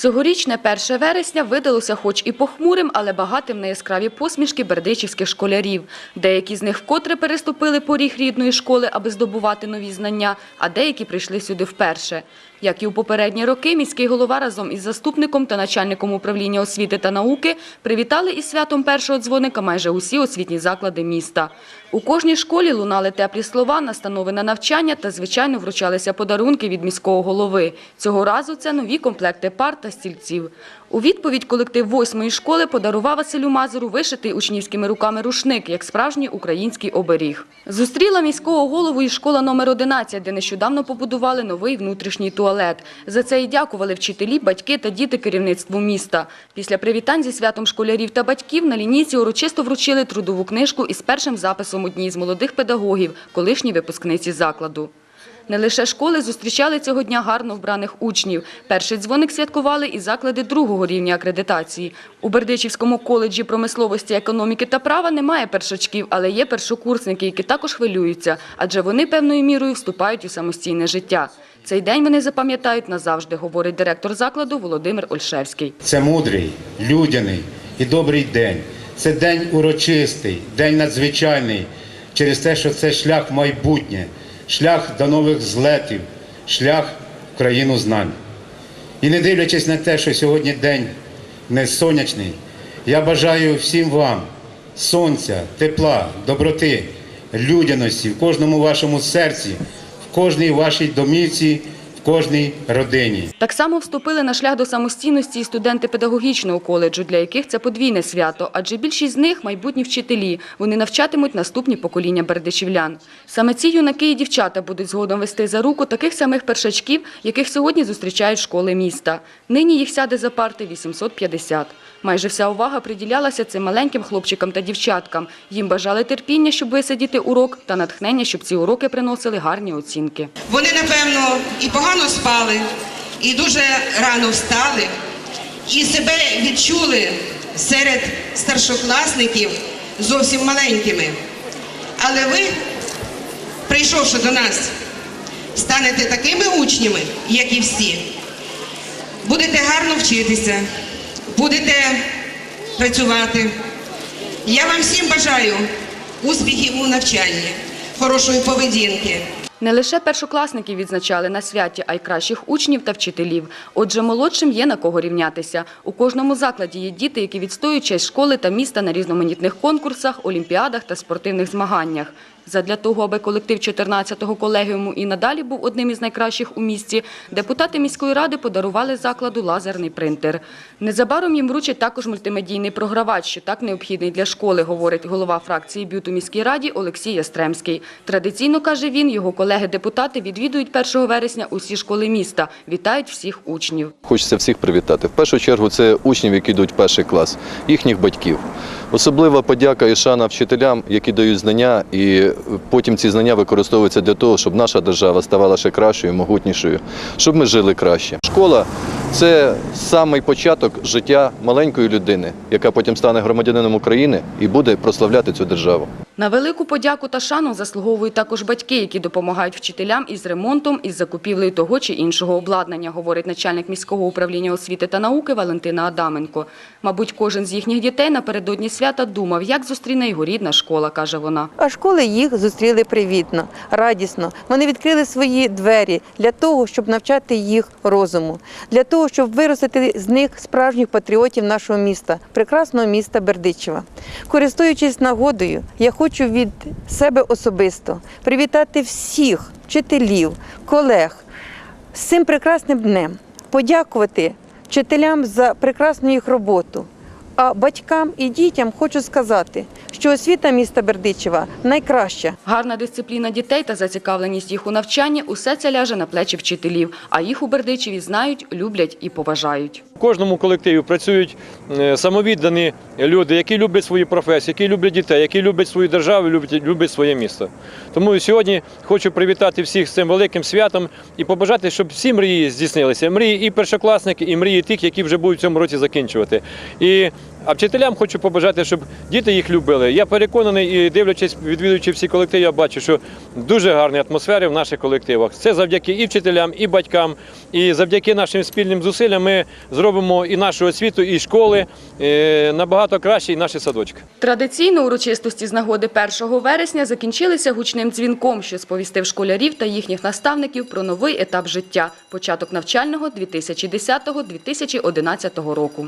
Цьогорічне 1 вересня видалося хоч і похмурим, але багатим на яскраві посмішки бердичівських школярів. Деякі з них вкотре переступили поріг рідної школи, аби здобувати нові знання, а деякі прийшли сюди вперше. Як і у попередні роки, міський голова разом із заступником та начальником управління освіти та науки привітали із святом першого дзвоника майже усі освітні заклади міста. У кожній школі лунали теплі слова, настанови на навчання та, звичайно, вручалися подарунки від міського голови. Цього разу це нові комплекти пар та стільців. У відповідь колектив восьмої школи подарував Василю Мазуру вишитий учнівськими руками рушник, як справжній український оберіг. Зустріла міського голову і школа номер 11, де нещодавно побудували новий внутрішній туалет. За це і дякували вчителі, батьки та діти керівництву міста. Після привітань зі святом школярів та батьків на лінійці урочисто вручили трудову книжку із першим записом одній з молодих педагогів, колишній випускниці закладу. Не лише школи зустрічали цього дня гарно вбраних учнів. Перший дзвоник святкували і заклади другого рівня акредитації. У Бердичівському коледжі промисловості, економіки та права немає першачків, але є першокурсники, які також хвилюються, адже вони певною мірою вступають у самостійне життя. Цей день вони запам'ятають назавжди, говорить директор закладу Володимир Ольшевський. Це мудрий, людяний і добрий день. Це день урочистий, день надзвичайний через те, що це шлях в майбутнє, шлях до нових злетів, шлях в країну знань. І не дивлячись на те, що сьогодні день не сонячний, я бажаю всім вам сонця, тепла, доброти, людяності в кожному вашому серці, в кожній вашій домівці, в кожній родині. Так само вступили на шлях до самостійності і студенти педагогічного коледжу, для яких це подвійне свято, адже більшість з них – майбутні вчителі. Вони навчатимуть наступні покоління бердичівлян. Саме ці юнаки і дівчата будуть згодом вести за руку таких самих першачків, яких сьогодні зустрічають школи міста. Нині їх сяде за парти 850. Майже вся увага приділялася цим маленьким хлопчикам та дівчаткам. Їм бажали терпіння, щоб висидіти урок, та натхнення, щоб ці уроки приносили гарні оцінки. Вони, напевно, і погано спали, і дуже рано встали, і себе відчули серед старшокласників зовсім маленькими. Але ви, прийшовши до нас, станете такими учнями, як і всі. Будете гарно вчитися, будете працювати. Я вам всім бажаю успіхів у навчанні, хорошої поведінки. Не лише першокласників відзначали на святі, а й кращих учнів та вчителів. Отже, молодшим є на кого рівнятися. У кожному закладі є діти, які відстоюють честь школи та міста на різноманітних конкурсах, олімпіадах та спортивних змаганнях. Задля того, аби колектив 14-го колегіуму і надалі був одним із найкращих у місті, депутати міської ради подарували закладу лазерний принтер. Незабаром їм вручать також мультимедійний програвач, що так необхідний для школи, говорить голова фракції БЮТ у міській раді Олексій Ястремський. Традиційно, каже він, його колеги-депутати відвідують 1 вересня усі школи міста, вітають всіх учнів. Хочеться всіх привітати. В першу чергу це учнів, які йдуть перший клас, їхніх батьків. Особлива подяка і шана вчителям, які дають знання, і потім ці знання використовуються для того, щоб наша держава ставала ще кращою, могутнішою, щоб ми жили краще. Школа це самий початок життя маленької людини, яка потім стане громадянином України і буде прославляти цю державу. На велику подяку та шану заслуговують також батьки, які допомагають вчителям із ремонтом, із закупівлею того чи іншого обладнання, говорить начальник міського управління освіти та науки Валентина Адаменко. Мабуть, кожен з їхніх дітей напередодні свята думав, як зустріне його рідна школа, каже вона. А школи їх зустріли привітно, радісно. Вони відкрили свої двері для того, щоб навчати їх розуму, для того, щоб виростити з них справжніх патріотів нашого міста, прекрасного міста Бердичева. Користуючись нагодою, я хочу від себе особисто привітати всіх вчителів, колег з цим прекрасним днем, подякувати вчителям за прекрасну їх роботу. А батькам і дітям хочу сказати, що освіта міста Бердичева найкраща. Гарна дисципліна дітей та зацікавленість їх у навчанні – усе це ляже на плечі вчителів, а їх у Бердичеві знають, люблять і поважають. В кожному колективі працюють е, самовіддані люди, які люблять свою професію, які люблять дітей, які люблять свою державу, люблять, люблять своє місто. Тому сьогодні хочу привітати всіх з цим великим святом і побажати, щоб всі мрії здійснилися. Мрії і першокласники, і мрії тих, які вже будуть в цьому році закінчувати. І А вчителям хочу побажати, щоб діти їх любили. Я переконаний і дивлячись, відвідуючи всі колективи, я бачу, що дуже гарні атмосфери в наших колективах. Це завдяки і вчителям, і батькам, і завдяки нашим спільним зусиллям ми зробимо і нашу освіту, і школи е, набагато краще, і наші садочки. Традиційно урочистості з нагоди 1 вересня закінчилися гучним дзвінком, що сповістив школярів та їхніх наставників про новий етап життя – початок навчального 2010-2011 року.